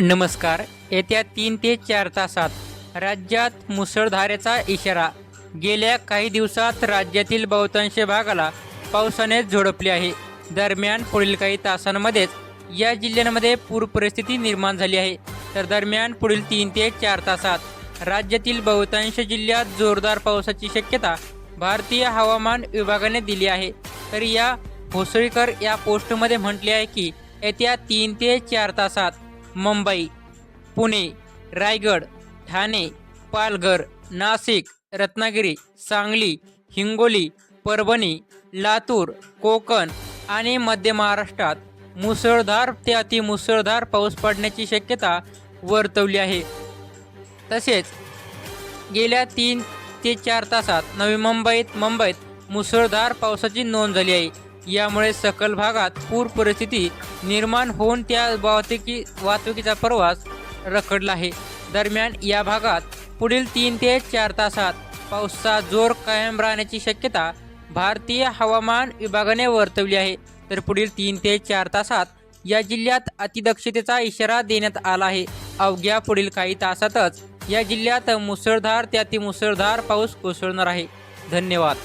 नमस्कार येत्या तीन ते चार तासात राज्यात मुसळधारेचा इशारा. गेल्या काही दिवसात राज्यातील बहुतांश भागाला पावसाने झोडपले आहे. दरम्यान पुढील काही तासांमध्येच या जिल्ह्यांमध्ये पूर परिस्थिती निर्माण झाली आहे. तर दरम्यान पुढील तीन ते चार तासात राज्यातील बहुतांश जिल्ह्यात जोरदार पावसाची शक्यता भारतीय हवामान विभागाने दिली आहे. तर या भोसळीकर या पोस्टमध्ये म्हटले आहे की येत्या तीन ते चार तासात मुंबई पुणे रायगड ठाणे पालघर नाशिक रत्नागिरी सांगली हिंगोली परभणी लातूर कोकण आणि मध्य महाराष्ट्रात मुसळधार ते अतिमुसळधार पाऊस पडण्याची शक्यता वर्तवली आहे. तसेच गेल्या तीन ते चार तासात नवी मुंबईत मुंबईत मुसळधार पावसाची नोंद झाली आहे. यामुळे सकल भागात पूर परिस्थिती निर्माण होऊन त्या वाहतुकी वाहतुकीचा प्रवास रखडला आहे. दरम्यान या भागात पुढील तीन ते चार तासात पावसाचा जोर कायम राहण्याची शक्यता भारतीय हवामान विभागाने वर्तवली आहे. तर पुढील तीन ते चार तासात या जिल्ह्यात अतिदक्षतेचा इशारा देण्यात आला आहे. अवघ्या पुढील काही तासातच या जिल्ह्यात मुसळधार ते अतिमुसळधार पाऊस कोसळणार आहे. धन्यवाद.